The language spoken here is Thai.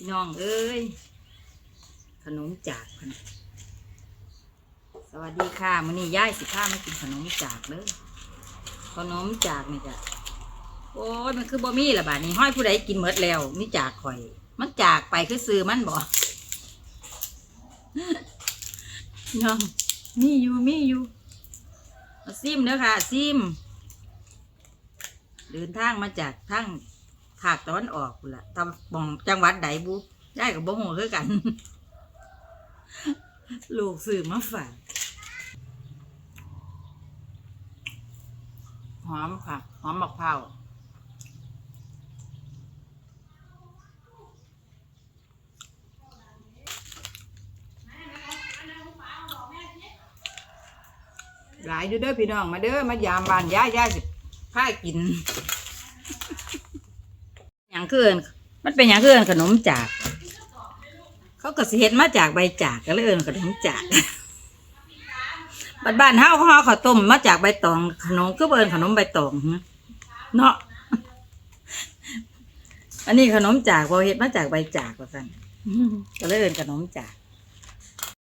พี่น้องเอ้ย ขนมจากพันสวัสดีค่ะมื้อนี้ย่ายสิพาไมากินขนมจากเด้อขนมจากนี่จ้ะโอ้ยมันคือบ่มีละบาดนี้ห้อยผู้ใดกินหมดแล้วนี่จากข่อย มันจากไปคือซื้อมันบ่น้องมีอยู่มีอยู่มาซิมเด้อค่ะซิมเดินทางมาจากทาง ภาคตะวันออกพุ่นละทำบองจังหวัดใดบุได้กับบ่ฮู้คือกัน ลูกสื่อมาฝากหอมค่ะ หอมมะพร้าวหลายอยู่เด้อพี่น้องมาเด้อมายามบ้านย่าย่าสิพากิน อย่างคือเอินมันเป็นอย่างคือเอินขนมจาก เขาก็สิเห็ดมาจากใบจากก็เลยเอินขนมจากบ้านบ้านเฮาเขาเอาข้าต้มมาจากใบตองขนมก็เอิ้นขนมใบตองเนาะอันนี้ขนมจากพอเห็ดมาจากใบจากว่าซั่นก็เลยเอินขนมจาก